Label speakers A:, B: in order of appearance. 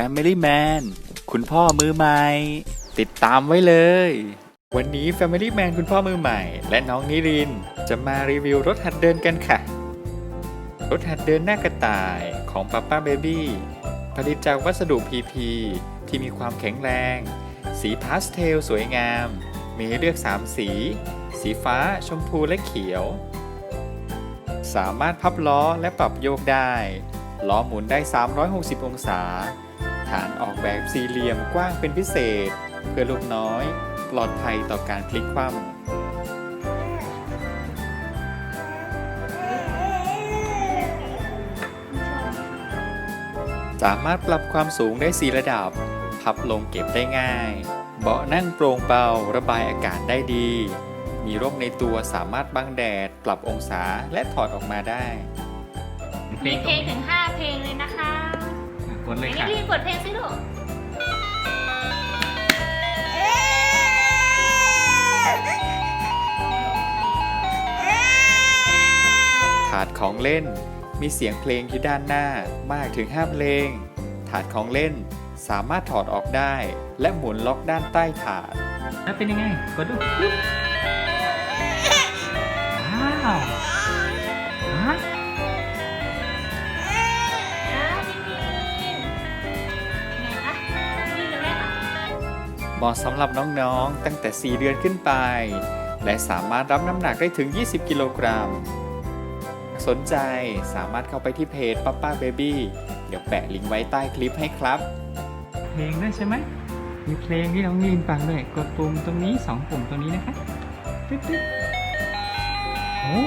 A: Family Man คุณพ่อมือใหม่ ติดตามไว้เลย วันนี้ Family Man คุณพ่อมือใหม่ และน้องนิริน จะมารีวิวรถหัดเดินกันค่ะ รถหัดเดินหน้ากระต่ายของ Papa Baby ผลิตจากวัสดุ PP ที่มีความแข็งแรง สีพาสเทลสวยงาม มีให้เลือก 3 สี สีฟ้า ชมพูและเขียว สามารถพับล้อและปรับโยกได้ ล้อหมุนได้ 360 องศา ฐานออกแบบสี่เหลี่ยมกว้างเป็นพิเศษ เพื่อลูกน้อย ปลอดภัยต่อการพลิกคว่ำสามารถปรับความสูงได้ 4 ระดับ พับลงเก็บได้ง่าย เบาะนั่งโปร่งเบาระบายอากาศได้ดี มีร่มในตัวสามารถบังแดด ปรับองศาและถอดออกมาได้
B: มีเพลงถึง 5 เพลงเลยนะคะ
A: กดเลย
B: ไหน
A: ค่ะ
B: รีบกดเพลงสิลูก
A: ถาดของเล่น มีเสียงเพลงอยู่ด้านหน้ามากถึง 5 เพลง ถาดของเล่นสามารถถอดออกได้ และหมุนล็อกด้านใต้ถาด
C: แล้วเป็นยังไง กดดูว้าว
A: เหมาะสำหรับน้องๆ ตั้งแต่ 4 เดือนขึ้นไป และสามารถรับน้ำหนักได้ถึง 20 กิโลกรัม สนใจสามารถเข้าไปที่เพจป้าป้าเบบี้เดี๋ยวแปะลิงก์ไว้ใต้คลิปให้ครับ
C: เพลงด้วยใช่ไหม มีเพลงที่น้องนีนฟังด้วย กดปุ่มตรงนี้สองปุ่มตรงนี้นะคะตึ๊ดตึ๊ดโอ้